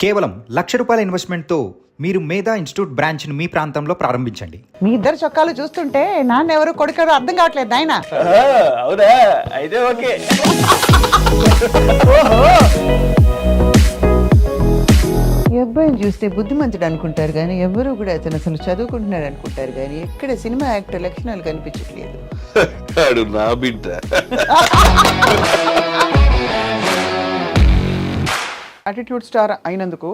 కేవలం లక్ష రూపాయల ఇన్వెస్ట్మెంట్తో మీరు మేధా ఇన్స్టిట్యూట్ బ్రాంచ్ను మీ ప్రాంతంలో ప్రారంభించండి. మీ ఇద్దరు చొక్కాలు చూస్తుంటే నాన్న ఎవరు కొడుకెవరు అర్థం కావట్లేదు నాయన. అవునా? అయితే ఓకే. ఈ అబ్బాయిని చూస్తే బుద్ధిమంతుడు అనుకుంటారు కానీ ఎవరు కూడా అతను అసలు చదువుకుంటున్నాడు అనుకుంటారు కానీ ఎక్కడ సినిమా యాక్టర్ లక్షణాలు కనిపించట్లేదు. నా బిడ్డ. యాటిట్యూడ్ స్టార్ అయినందుకు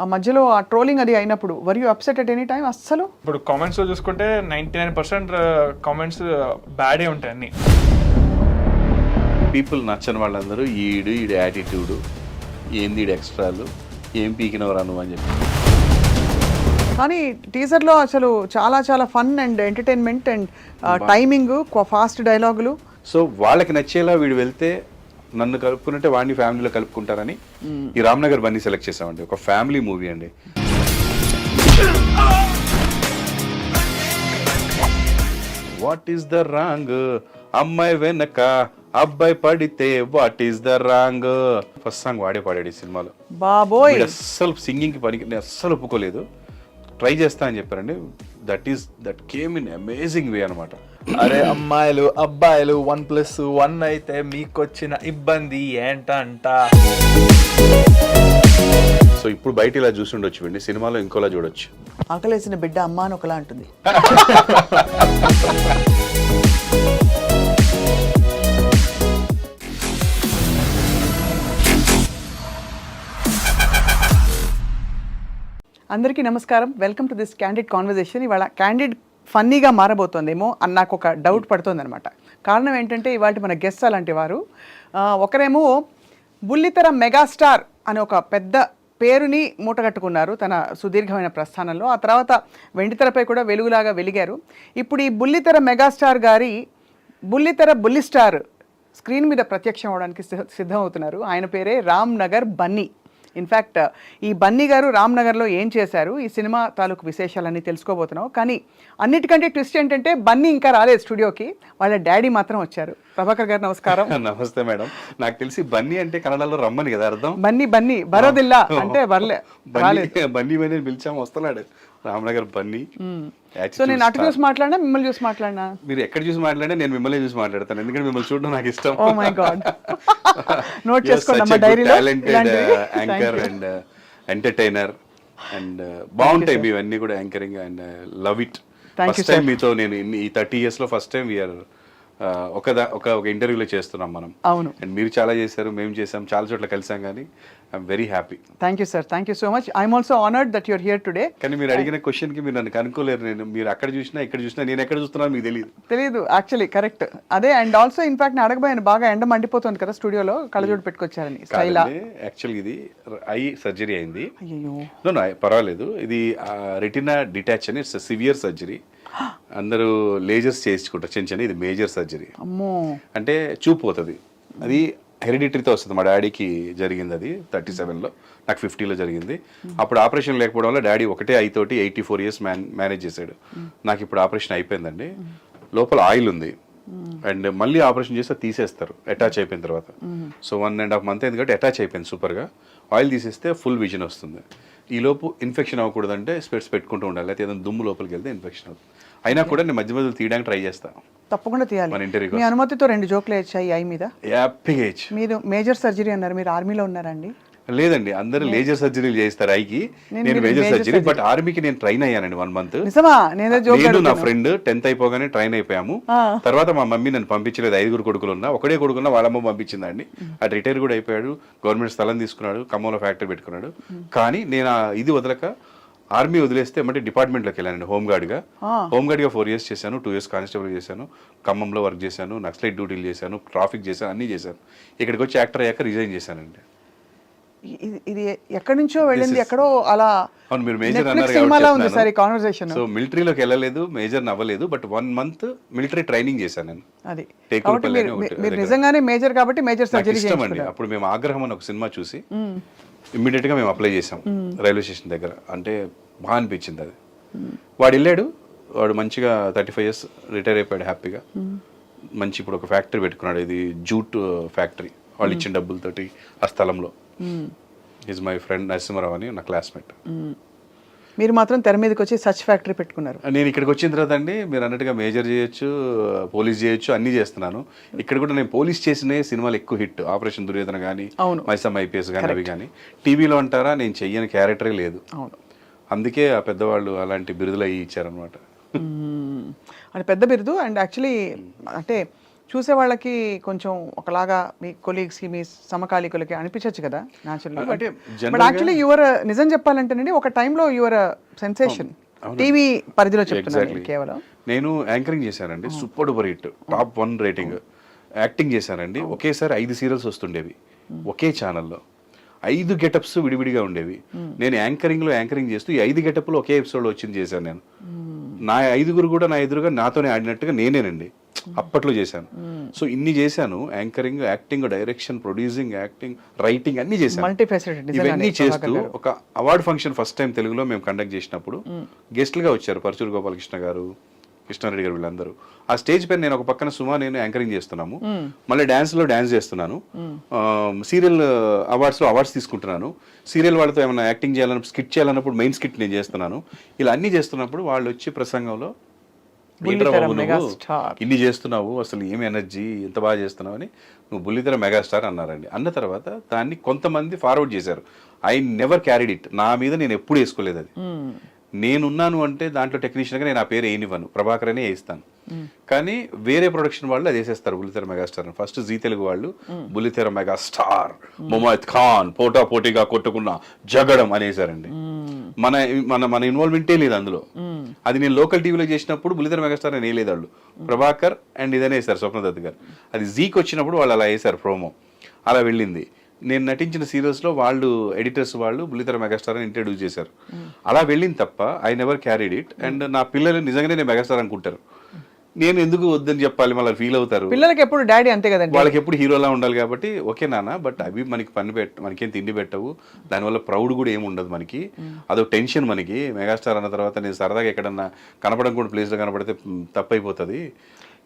ఆ మధ్యలో ఆ ట్రోలింగ్ అది అయినప్పుడు were you upset at any time అస్సలు? ఇప్పుడు కామెంట్స్లో చూసుకుంటే నైన్టీ నైన్ పర్సెంట్ కామెంట్స్ బ్యాడే ఉంటాయి అన్ని. పీపుల్ నచ్చని వాళ్ళందరూ ఈడు ఈడు యాటిట్యూడ్ ఏంది ఈడు ఎక్స్ట్రాలు ఏం పీకినవరా నువ్వు అని చెప్పి. కానీ టీజర్లో అసలు చాలా చాలా fun and entertainment and timing fast డైలాగులు. సో వాళ్ళకి నచ్చేలా వీడు వెళ్తే నన్ను కలుపుకున్నట్టే వాడిని ఫ్యామిలీలో కలుపుకుంటారని ఈ రామ్నగర్ బన్నీ సెలెక్ట్ చేసామండి ఒక ఫ్యామిలీ మూవీ అండి. వాట్ ఈస్ ద రాంగ్ అమ్మాయి వెనక అబ్బాయి పడితే what is the wrong first song వాడే పాడాడు ఈ సినిమాలో. బాబోయ్! అస్సలు సింగింగ్ పనికి నేను అస్సలు ఒప్పుకోలేదు. ట్రై చేస్తా అని చెప్పారండి. That is that came in amazing way అనమాట అరే అమ్మాయిలు అబ్బాయిలు వన్ ప్లస్ వన్ అయితే మీకొచ్చిన ఇబ్బంది ఏంటంట? సో ఇప్పుడు బయట ఇలా చూసి ఉండొచ్చు వీడిని సినిమాలో ఇంకోలా చూడొచ్చు. ఆకలేసిన బిడ్డ అమ్మ అని ఒకలా అంటుంది. అందరికీ నమస్కారం. Welcome to this candid conversation ఇవాళ క్యాండిడ్ ఫన్నీగా మారబోతోందేమో అని నాకు ఒక డౌట్ పడుతుంది అనమాట కారణం ఏంటంటే ఇవాళ మన గెస్ట్ అలాంటి వారు ఒకరేమో బుల్లితెర మెగాస్టార్ అనే ఒక పెద్ద పేరుని మూటగట్టుకున్నారు తన సుదీర్ఘమైన ప్రస్థానంలో. ఆ తర్వాత వెండితెరపై కూడా వెలుగులాగా వెలిగారు. ఇప్పుడు ఈ బుల్లితెర మెగాస్టార్ గారి బుల్లితెర బుల్లి స్టార్ స్క్రీన్ మీద ప్రత్యక్షం అవడానికి సిద్ధ- సిద్ధమవుతున్నారు. ఆయన పేరే రామ్ నగర్ బన్నీ. ఇన్ఫ్యాక్ట్ ఈ బన్నీ గారు రామ్ నగర్లో ఏం చేశారు? ఈ సినిమా తాలూకు విశేషాలన్నీ తెలుసుకోబోతున్నాం. కానీ అన్నిటికంటే ట్విస్ట్ ఏంటంటే బన్నీ ఇంకా రాలేదు స్టూడియోకి. వాళ్ళ డాడీ మాత్రం వచ్చారు. ప్రభాకర్ గారు నమస్కారం. నమస్తే మేడం. నాకు తెలిసి బన్నీ అంటే కన్నడలో రమ్మని కదా అర్థం? బన్నీ బన్నీ బరోదిల్లా. అంటే బర్లే బన్నీ బన్నీ పిలిచాము వస్తున్నాడు రామనగర్ బన్నీ సో నేను అటు. చూసి మాట్లాడినా మిమ్మల్ని చూసి మాట్లాడినా? మీరు ఎక్కడ చూసి మాట్లాడినా నేను మిమ్మల్ని చూసి మాట్లాడతాను. ఎందుకంటే మిమ్మల్ని చూడడం నాకు ఇష్టం. ఓ మై గాడ్ నోట్ చేసుకోండి అమ్మా డైరీలో talented anchor and entertainer and బాగుంటాయి మీ ఇవన్నీ కూడా anchoring and love it first time మీతో నేను ఈ థర్టీ ఇయర్స్లో ఫస్ట్ టైం వీఆర్ ఒక ఒక ఒక ఇంటర్వ్యూలో చేస్తున్నాం మనం. అవును. అండ్ మీరు చాలా చేశారు మేము చేసాం చాలా చోట్ల కలిసాం కానీ I'm very happy thank you sir thank you so much I'm also honoured that you're here today కానీ మీరు అడిగిన క్వశ్చన్కి మీరు నన్ను కనుక్కోలేరు నేను. మీరు అక్కడ చూసినా ఇక్కడ చూసినా నేను ఎక్కడ చూస్తున్నాను మీకు తెలియదు తెలియదు యాక్చువల్లీ కరెక్ట్ అదే అండ్ ఆల్సో ఇన్ఫాక్ట్ నేను అడగబోయాను బాగా ఎండ మండిపోతుంది కదా స్టూడియోలో కళ్ళజోడు పెట్టుకొచ్చారని స్టైలా. యాక్చువల్ ఇది ఐ సర్జరీ అయింది. అయ్యో పర్వాలేదు. ఇది రెటినా డిటాచ్ అని ఇట్స్ సివియర్ సర్జరీ అందరూ లేజర్స్ చేయించుకుంటారు. చిన్న చిన్న ఇది మేజర్ సర్జరీ. అమ్మో. అంటే చూపు పోతుంది. అది హెరిడిటరీతో వస్తుంది. మా డాడీకి జరిగింది అది థర్టీ సెవెన్లో. నాకు ఫిఫ్టీలో జరిగింది. అప్పుడు ఆపరేషన్ లేకపోవడం వల్ల డాడీ ఒకటే ఐ తోటి eighty four years man manage చేశాడు. నాకు ఇప్పుడు ఆపరేషన్ అయిపోయిందండి. లోపల ఆయిల్ ఉంది. అండ్ మళ్ళీ ఆపరేషన్ చేస్తే తీసేస్తారు. అటాచ్ అయిపోయిన తర్వాత. So one and half month ఎందుకంటే అటాచ్ అయిపోయింది సూపర్గా. ఆయిల్ తీసేస్తే ఫుల్ విజన్ వస్తుంది. ఈ లోపు ఇన్ఫెక్షన్ అవ్వకూడదంటే స్పెట్స్ పెట్టుకుంటూ ఉండాలి. అయితే ఏదైనా దుమ్ము లోపలికి వెళ్తే ఇన్ఫెక్షన్ అవుతుంది. అయినా కూడా నేను మధ్య మధ్యలో తీయడానికి ట్రై చేస్తాను. తప్పకుండా తీయాలి. మీ అనుమతితో రెండు జోకులు వచ్చాయి ఐ మీద. హ్యాపీగా మీరు మేజర్ సర్జరీ అన్నారు మీరు ఆర్మీలో ఉన్నారండి. లేదండి అందరూ లేజర్ సర్జరీలు చేస్తారు ఐకి. నేను మేజర్ సర్జరీ బట్ ఆర్మీకి నేను ట్రైన్ అయ్యానండి వన్ మంత్. నేనే నా ఫ్రెండ్ టెన్త్ అయిపోగానే ట్రైన్ అయిపోయాము. తర్వాత మా మమ్మీ నన్ను పంపించలేదు ఐదుగురు కొడుకులు ఉన్నా ఒకడే కొడుకున్నా వాళ్ళమ్మ పంపించిందండి. అటు రిటైర్ కూడా అయిపోయాడు గవర్నమెంట్ స్థలం తీసుకున్నాడు ఖమ్మంలో ఫ్యాక్టరీ పెట్టుకున్నాడు. కానీ నేను ఇది వదలక ఆర్మీ వదిలేస్తే అంటే డిపార్ట్మెంట్లోకి వెళ్ళానండి హోమ్ గార్డ్గా. హోమ్ గార్డ్గా ఫోర్ ఇయర్స్ చేశాను టూ ఇయర్స్ కానిస్టేబుల్ చేశాను ఖమ్మంలో వర్క్ చేశాను నక్సలైట్ డ్యూటీలు చేశాను ట్రాఫిక్ చేశాను అన్నీ చేశాను. ఇక్కడికి వచ్చి యాక్టర్ అయ్యాక రిజైన్ చేశానండి. ఇది ఎక్కడి నుంచో వెళ్ళింది ఎక్కడో అలా అవును మీరు మేజర్ అన్నారు సార్ ఈ కాన్వర్సేషన్. సో మిలిటరీలోకి వెళ్ళలేదు మేజర్ అవ్వలేదు but one month military training చేశాను నేను. అది. మీరు. నిజంగానే మేజర్ కాబట్టి మేజర్ సర్జరీ ఇష్టం అండి. అప్పుడు మేము ఆగ్రహం అని ఒక సినిమా చూసి ఇమ్మీడియట్గా మేము అప్లై చేసాం రైల్వే స్టేషన్ దగ్గర. అంటే బాగా అనిపించింది అది. వాడు వెళ్ళాడు వాడు మంచిగా థర్టీ ఫైవ్ ఇయర్స్ రిటైర్ అయిపోయాడు హ్యాపీగా. మంచి ఇప్పుడు ఒక ఫ్యాక్టరీ పెట్టుకున్నాడు ఇది జూట్ ఫ్యాక్టరీ. వాళ్ళు ఇచ్చిన డబ్బులతోటి ఆ స్థలంలో. ఈజ్ మై ఫ్రెండ్ నరసింహరావు అని నా క్లాస్మేట్ మీరు మాత్రం తెర మీదకి వచ్చి సచ్ ఫ్యాక్టరీ పెట్టుకున్నారు. నేను ఇక్కడికి వచ్చిన తర్వాత అండి మీరు అన్నట్టుగా మేజర్ చేయొచ్చు పోలీస్ చేయొచ్చు అన్నీ చేస్తున్నాను. ఇక్కడ కూడా నేను పోలీస్ చేసిన సినిమాలు ఎక్కువ హిట్. ఆపరేషన్ దుర్యోధన కానీ అవును. మైసమ్ ఐపీఎస్ కానీ అవి కానీ టీవీలో అంటారా నేను చెయ్యని క్యారెక్టరే లేదు. అవును. అందుకే ఆ పెద్దవాళ్ళు అలాంటి బిరుదులు అయ్యి ఇచ్చారనమాట. అది పెద్ద బిరుదు అండ్ యాక్చువల్లీ అంటే చూసే వాళ్ళకి కొంచెం ఒకలాగా మీ కొలీగ్స్కి మీ సమకాలీకులకి అనిపించవచ్చు కదా బట్ యాక్చువల్లీ యువర్ నిజం చెప్పాలంటేనండి ఒక టైంలో యువర్ సెన్సేషన్ టీవీ పరిధిలో చెప్తున్నాను. కేవలం. నేను యాంకరింగ్ చేశానండి super duper hit top one rating acting చేశానండి ఒకేసారి ఐదు సీరియల్స్ వస్తుండేవి ఒకే ఛానల్లో ఐదు గెటప్స్ విడివిడిగా ఉండేవి. నేను యాంకరింగ్లో యాంకరింగ్ చేస్తూ ఈ ఐదు గెటప్లు ఒకే ఎపిసోడ్ వచ్చింది చేశాను నేను. నా ఐదుగురు కూడా నా ఎదురుగా నాతోనే ఆడినట్టుగా నేనేనండి. అప్పట్లో చేశాను. సో ఇన్ని చేశాను. Anchoring acting direction producing acting writing అన్ని చేశాను. ఇవన్నీ చేస్తూ. ఒక అవార్డ్ ఫంక్షన్ ఫస్ట్ టైం తెలుగులో మేము కండక్ట్ చేసినప్పుడు గెస్ట్లుగా వచ్చారు పరచూరు గోపాలకృష్ణ గారు కృష్ణారెడ్డి గారు వీళ్ళందరూ. ఆ స్టేజ్ పైన నేను ఒక పక్కన సుమా నేను యాంకరింగ్ చేస్తున్నాము. మళ్ళీ డాన్స్లో డాన్స్ చేస్తున్నాను సీరియల్ అవార్డ్స్లో అవార్డ్స్ తీసుకుంటున్నాను. సీరియల్ వాళ్ళతో ఏమైనా యాక్టింగ్ చేయాలని స్కిట్ చేయాలన్నప్పుడు మెయిన్ స్కిట్ నేను చేస్తున్నాను. ఇలా అన్ని చేస్తున్నప్పుడు వాళ్ళు వచ్చి ప్రసంగంలో ఇన్ని చేస్తున్నావు అసలు ఏమి ఎనర్జీ ఎంత బాగా చేస్తున్నావు అని నువ్వు బుల్లితెర మెగాస్టార్ అన్నారండి. అన్న తర్వాత దాన్ని కొంతమంది ఫార్వర్డ్ చేశారు. ఐ నెవర్ క్యారీడ్ ఇట్ నా మీద నేను ఎప్పుడు వేసుకోలేదు అది. నేనున్నాను అంటే దాంట్లో టెక్నీషియన్గా నేను ఆ పేరు వేయనివ్వను. ప్రభాకర్ అనే వేయిస్తాను కానీ వేరే ప్రొడక్షన్ వాళ్ళు అది వేసేస్తారు బుల్లితెర మెగాస్టార్ ఫస్ట్ జీ తెలుగు వాళ్ళు బుల్లితెర మెగాస్టార్ మొహమ్మద్ ఖాన్ పోటా పోటీగా కొట్టుకున్న జగడం అనేసారండి మన మన మన ఇన్వాల్వ్మెంటే లేదు అందులో. అది నేను లోకల్ టీవీలో చేసినప్పుడు బుల్లితెర మెగాస్టార్ అని వేయలేదు వాళ్ళు. ప్రభాకర్ అండ్ ఇదనే వేశారు స్వప్నదత్ గారు. అది జీకి వచ్చినప్పుడు వాళ్ళు అలా వేశారు ప్రోమో అలా వెళ్ళింది. నేను నటించిన సీరియల్స్లో వాళ్ళు ఎడిటర్స్ వాళ్ళు బుల్లితెర మెగాస్టార్ అని ఇంట్రడ్యూస్ చేశారు. అలా వెళ్ళింది తప్ప I never carried it and నా పిల్లలు నిజంగానే నేను మెగాస్టార్ అనుకుంటారు. నేను ఎందుకు వద్దని చెప్పాలి మళ్ళీ ఫీల్ అవుతారు. పిల్లలకి ఎప్పుడు డాడీ అంతే కదండి. వాళ్ళకి ఎప్పుడు హీరోలా ఉండాలి కాబట్టి ఓకే నాన్న బట్ అవి మనకి పని పెట్ట మనకేం తిండి పెట్టవు. దానివల్ల ప్రౌడ్ కూడా ఏమి ఉండదు మనకి. అదొక టెన్షన్ మనకి. మెగాస్టార్ అన్న తర్వాత నేను సరదాగా ఎక్కడన్నా కనపడం కూడా ప్లేస్లో కనపడితే తప్పైపోతుంది.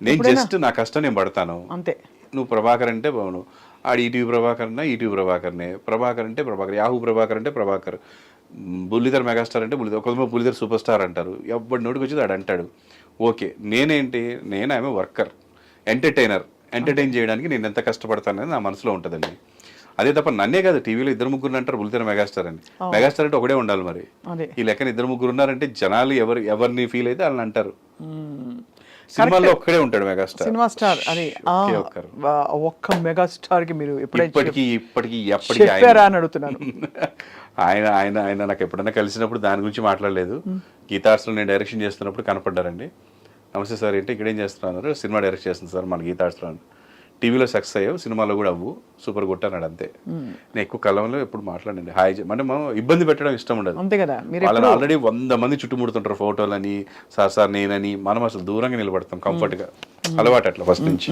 నేను జస్ట్ నా కష్టం నేను పడతాను. అంతే. నువ్వు ప్రభాకర్ అంటే బావును. ఆడు ఈటీవీ ప్రభాకర్ అన్నా ఈటీవీ ప్రభాకర్నే. ప్రభాకర్ అంటే ప్రభాకర్ యాహూ ప్రభాకర్ అంటే ప్రభాకర్. బుల్లిధర్ మెగాస్టార్ అంటే బుల్లిధర్ కొంతమంది బుల్లిధర్ సూపర్ స్టార్ అంటారు. ఎవ్వడి నోటికి వచ్చి ఆడు అంటాడు. ఓకే నేనేంటి నేను ఆమె వర్కర్ ఎంటర్టైనర్. ఎంటర్టైన్ చేయడానికి నేను ఎంత కష్టపడతానని నా మనసులో ఉంటుందండి. అదే తప్ప నన్నే కాదు టీవీలో ఇద్దరు ముగ్గురు అంటారు బుల్లితెర మెగాస్టార్ అని. మెగాస్టార్ అంటే ఒకడే ఉండాలి మరి. ఈ లెక్కన ఇద్దరు ముగ్గురు ఉన్నారంటే జనాలు ఎవరు ఎవరిని ఫీల్ అయితే వాళ్ళని అంటారు. సినిమాల్లో ఒక్కడే ఉంటాడు మెగాస్టార్. Cinema star. వా- ఒక్క మెగా స్టార్కి మీరు ఇప్పటికీ ఇప్పటికీ చెప్పారా అని అడుగుతున్నాను. ఆయన ఆయన ఆయన నాకు ఎప్పుడైనా కలిసినప్పుడు దాని గురించి మాట్లాడలేదు. గీతార్ట్స్లో నేను డైరెక్షన్ చేస్తున్నప్పుడు కనపడ్డారండి. నమస్తే సార్ ఏంటి? ఇక్కడ ఏం చేస్తున్నారు? సినిమా డైరెక్ట్ చేస్తుంది సార్ మన గీతార్ట్స్లో అని. టీవీలో సక్సెస్ అయ్యావు సినిమాలో కూడా అవ్వు సూపర్ కొట్టన్నాడు అంతే. నేను ఎక్కువ కలంలో ఎప్పుడు మాట్లాడండి హాయ్ అంటే మనం ఇబ్బంది పెట్టడం ఇష్టం ఉండదు. అంతే కదా. మీరు వాళ్ళని ఆల్రెడీ వంద మంది చుట్టుముడుతుంటారు ఫోటోలని సార్ సార్ నేనని. మనం అసలు దూరంగా నిలబడతాం కంఫర్ట్గా. అలవాటు అట్లా ఫస్ట్ నుంచి.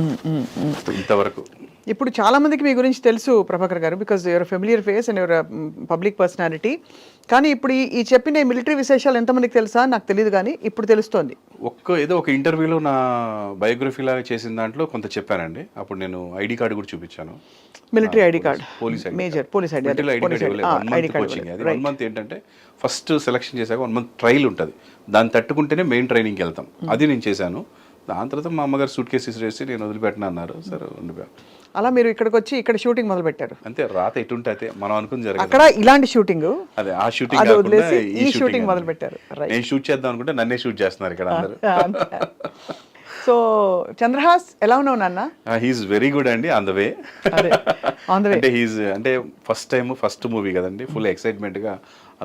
ఇంతవరకు. ఇప్పుడు చాలా మందికి మీ గురించి తెలుసు Prabhakar garu because your familiar face and your public personality కానీ ఇప్పుడు ఈ- చెప్పిన మిలిటరీ విశేషాలు ఎంతమందికి తెలుసా? నాకు తెలియదు కానీ ఇప్పుడు తెలుస్తోంది. ఒక్క ఏదో ఒక ఇంటర్వ్యూలో నా బయోగ్రఫీ లాగా చేసిన దాంట్లో కొంత చెప్పానండి అప్పుడు నేను ఐడి కార్డు కూడా చూపించాను. Military ID card. Police major police ID ID police ID coaching అది. వన్ మంత్ ఏంటంటే ఫస్ట్ సెలక్షన్ చేశాక వన్ మంత్ ట్రైల్ ఉంటుంది. దాన్ని తట్టుకుంటేనే మెయిన్ ట్రైనింగ్కి వెళ్తాం. అది నేను చేశాను. దాని తర్వాత మా అమ్మగారు సూట్ కేసెస్ వేసి నేను వదిలిపెట్టిన అన్నారు. సరే ఉండిపోయాను అలా మీరు ఇక్కడికి వచ్చి ఇక్కడ షూటింగ్ మొదలు పెట్టారు అంతే రాత ఎటుంటే అయితే మనం అనుకుని జరగదు. అక్కడ ఇలాంటి షూటింగ్ అదే ఆ షూటింగ్ వదిలేసి ఈ షూటింగ్ మొదలు పెట్టారు రైట్ నేను షూట్ చేద్దాం అనుకుంటే నన్నే షూట్ చేస్తున్నారు ఇక్కడ అందరూ. సో చంద్రహాస్ ఎలా ఉన్నావు నాన్న? హీఈస్ వెరీ గుడ్ అండి on the way the way. అంటే హీస్ అంటే ఫస్ట్ టైం ఫస్ట్ మూవీ కదండి. ఫుల్ ఎక్సైట్మెంట్గా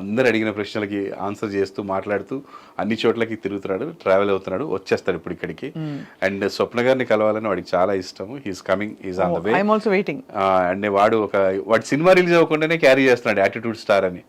అందరు అడిగిన ప్రశ్నలకి ఆన్సర్ చేస్తూ మాట్లాడుతూ అన్ని చోట్లకి తిరుగుతున్నాడు ట్రావెల్ అవుతున్నాడు వచ్చేస్తాడు ఇప్పుడు ఇక్కడికి. అండ్ స్వప్న గారిని కలవాలని వాడికి చాలా ఇష్టం he's coming he's on the way I'm also waiting and వాడు ఒక వాడి సినిమా రిలీజ్ అవ్వకుండానే క్యారీ చేస్తున్నాడు యాటిట్యూడ్ స్టార్ అని.